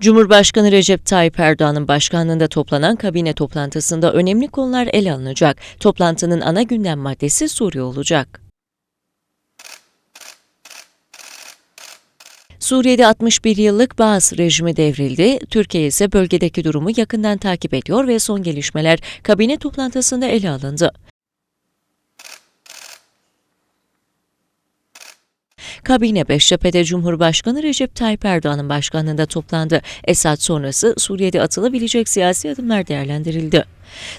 Cumhurbaşkanı Recep Tayyip Erdoğan'ın başkanlığında toplanan kabine toplantısında önemli konular ele alınacak. Toplantının ana gündem maddesi Suriye olacak. Suriye'de 61 yıllık Baas rejimi devrildi. Türkiye ise bölgedeki durumu yakından takip ediyor ve son gelişmeler kabine toplantısında ele alındı. Kabine Beştepe'de Cumhurbaşkanı Recep Tayyip Erdoğan'ın başkanlığında toplandı. Esad sonrası Suriye'de atılabilecek siyasi adımlar değerlendirildi.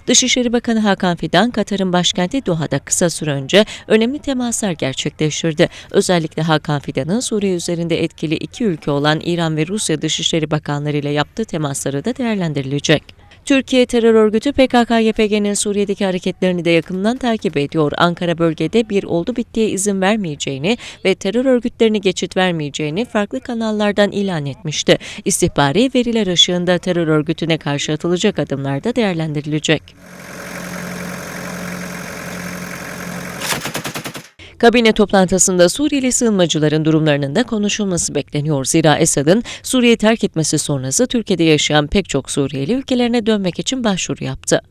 Dışişleri Bakanı Hakan Fidan, Katar'ın başkenti Doha'da kısa süre önce önemli temaslar gerçekleştirdi. Özellikle Hakan Fidan'ın Suriye üzerinde etkili iki ülke olan İran ve Rusya Dışişleri Bakanları ile yaptığı temasları da değerlendirilecek. Türkiye terör örgütü PKK-YPG'nin Suriye'deki hareketlerini de yakından takip ediyor. Ankara bölgede bir oldu bittiye izin vermeyeceğini ve terör örgütlerine geçit vermeyeceğini farklı kanallardan ilan etmişti. İstihbari veriler ışığında terör örgütüne karşı atılacak adımlar da değerlendirilecek. Kabine toplantısında Suriyeli sığınmacıların durumlarının da konuşulması bekleniyor. Zira Esad'ın Suriye'yi terk etmesi sonrası Türkiye'de yaşayan pek çok Suriyeli ülkelerine dönmek için başvuru yaptı.